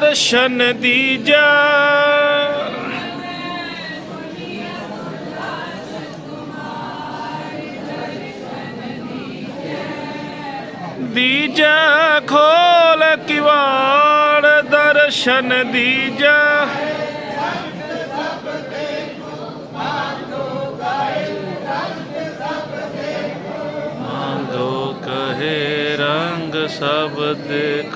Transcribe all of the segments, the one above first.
ਦਰਸ਼ਨ ਦੀਜਾ। ਦੀਜਾ ਖੋਲ ਕਿਵਾੜ ਦਰਸ਼ਨ ਦੀਜਾ। ਸਭ ਦੇਖੋ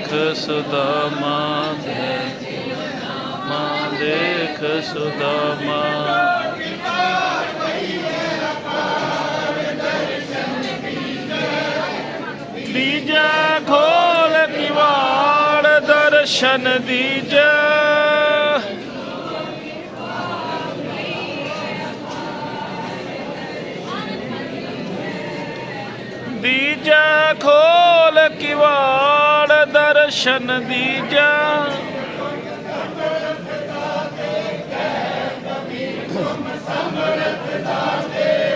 ਦੇਖ ਸੁਦਾਮਾ ਦੇਖ ਮਾ ਦੇਖ ਸੁਦਾਮਾ ਦੀਜਾ ਖੋਲ ਕਿਵਾੜ ਦਰਸ਼ਨ ਦੀਜਾ ਦੀਜਾ। ਕਿਵਾੜ ਦਰਸ਼ਨ ਦੀਜਾ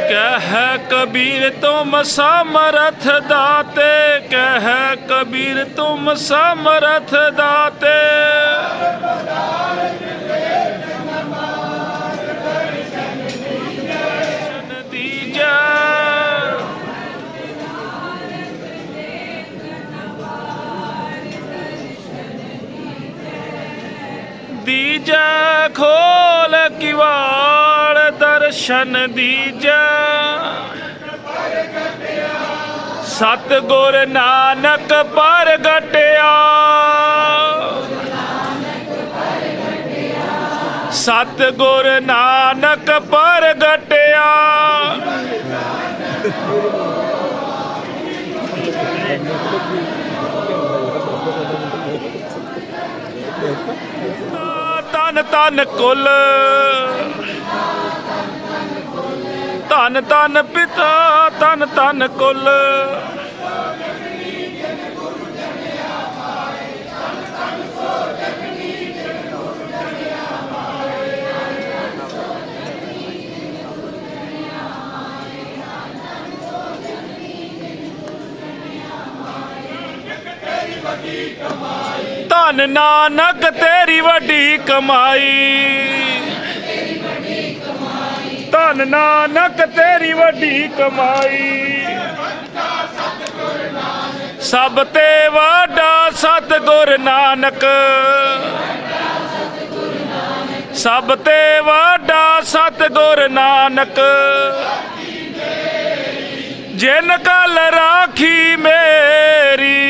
ਕਹਿ ਕਬੀਰ ਤੁਮ ਸਮਰਥ ਦਾਤੇ ਕਹਿ ਕਬੀਰ ਤੁਮ ਸਮਰਥ ਦਾਤੇ। ਦਰਸ਼ਨ ਦੀਜਾ ਸਤ ਗੁਰ ਨਾਨਕ ਪ੍ਰਗਟਿਆ ਸਤ ਗੁਰ ਨਾਨਕ ਪ੍ਰਗਟਿਆ ਤਨ ਤਨ ਕੁਲ। ਤਨ ਤਨ ਪਿਤਾ ਤਨ ਤਨ ਕੁਲ। ਧਨ ਨਾਨਕ ਤੇਰੀ ਵੱਡੀ ਕਮਾਈ। ਧਨ ਨਾਨਕ ਤੇਰੀ ਵੱਡੀ ਕਮਾਈ। ਸਭ ਤੇ ਵੱਡਾ ਸਤਿਗੁਰ ਨਾਨਕ। ਸਭ ਤੇ ਵੱਡਾ ਸਤਿਗੁਰ ਨਾਨਕ। ਜਿਨ ਕਲ ਰਾਖੀ ਮੇਰੀ।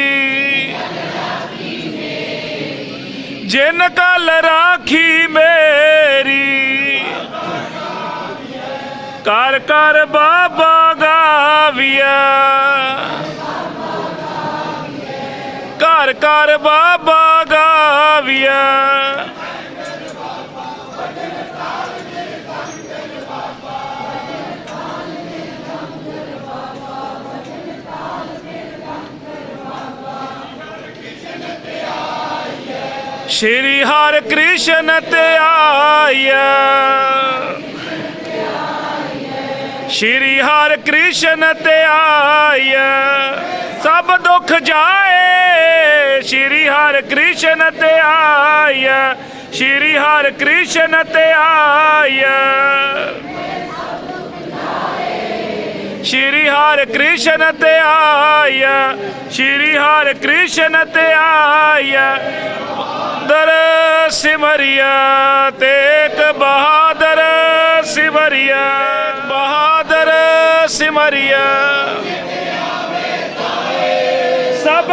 ਜਿਨ ਕਲ ਰਾਖੀ ਮੇਰੀ। ਕਰ ਕਰ ਬਾਬਾ ਗਾਵੀਆ। ਕਰ ਕਰ ਬਾਬਾ ਗਾਵੀਆ। ਸ਼੍ਰੀ ਹਰਿ ਕ੍ਰਿਸ਼ਨ ਤੇ ਆਇਆ। ਸ਼੍ਰੀ ਹਰਿ ਕ੍ਰਿਸ਼ਨ ਤੇ ਆਇਆ ਸਭ ਦੁੱਖ ਜਾਏ, ਸ਼੍ਰੀ ਹਰਿ ਕ੍ਰਿਸ਼ਨ ਤੇ ਆਇਆ ਸ਼੍ਰੀ ਹਰਿ ਕ੍ਰਿਸ਼ਨ ਤੇ ਆਇਆ ਸ਼੍ਰੀ ਹਰਿ ਕ੍ਰਿਸ਼ਨ ਤੇ ਆਇਆ ਸ਼੍ਰੀ ਹਰਿ ਕ੍ਰਿਸ਼ਨ ਤੇ ਆਇਆ ਦਰ ਸਿਮਰਿਆ ਤੇਕ ਬਹਾਦਰ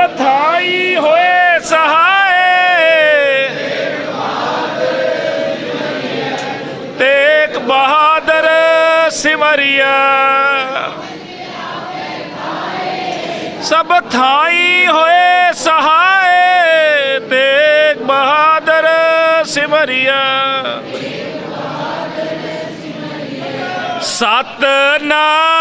बधाई होए, सहाय। तेग बहादुर सिमरिया। सब थाई होए, सहाय। तेग बहादुर सिमरिया। सत नाम